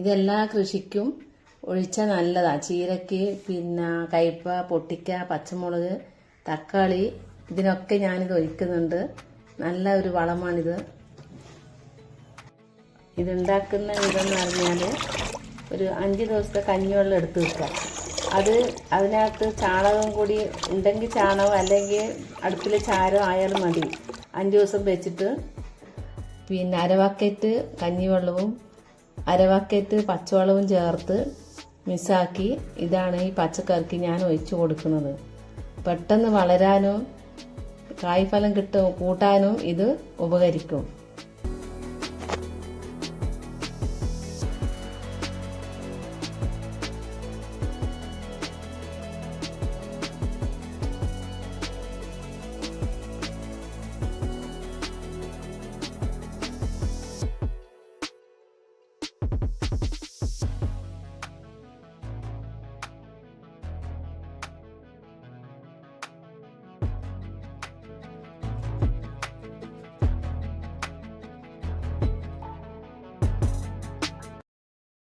ഇതെല്ലാ കൃഷിക്കും ഒഴിച്ചാൽ നല്ലതാ. ചീരയ്ക്ക് പിന്നെ കയ്പ പൊട്ടിക്ക പച്ചമുളക് തക്കാളി ഇതിനൊക്കെ ഞാനിത് ഒഴിക്കുന്നുണ്ട്. നല്ല ഒരു വളമാണിത്. ഇതുണ്ടാക്കുന്ന ഇതെന്ന് പറഞ്ഞാൽ ഒരു അഞ്ച് ദിവസത്തെ കഞ്ഞിവെള്ളം എടുത്ത് വെക്കുക. അത് അതിനകത്ത് ചാണകം കൂടി ഉണ്ടെങ്കിൽ ചാണകം അല്ലെങ്കിൽ അടുപ്പിൽ ചാരം ആയാലും മതി. അഞ്ച് ദിവസം വെച്ചിട്ട് പിന്നെ അര ബക്കറ്റ് കഞ്ഞിവെള്ളവും അര ബക്കറ്റ് പച്ചവെള്ളവും ചേർത്ത് മിക്സാക്കി ഇതാണ് ഈ പച്ചക്കറിക്ക് ഞാൻ ഒഴിച്ചു കൊടുക്കുന്നത്. പെട്ടെന്ന് വളരാനും കായ്ഫലം കിട്ടും കൂട്ടാനും ഇത് ഉപകരിക്കും.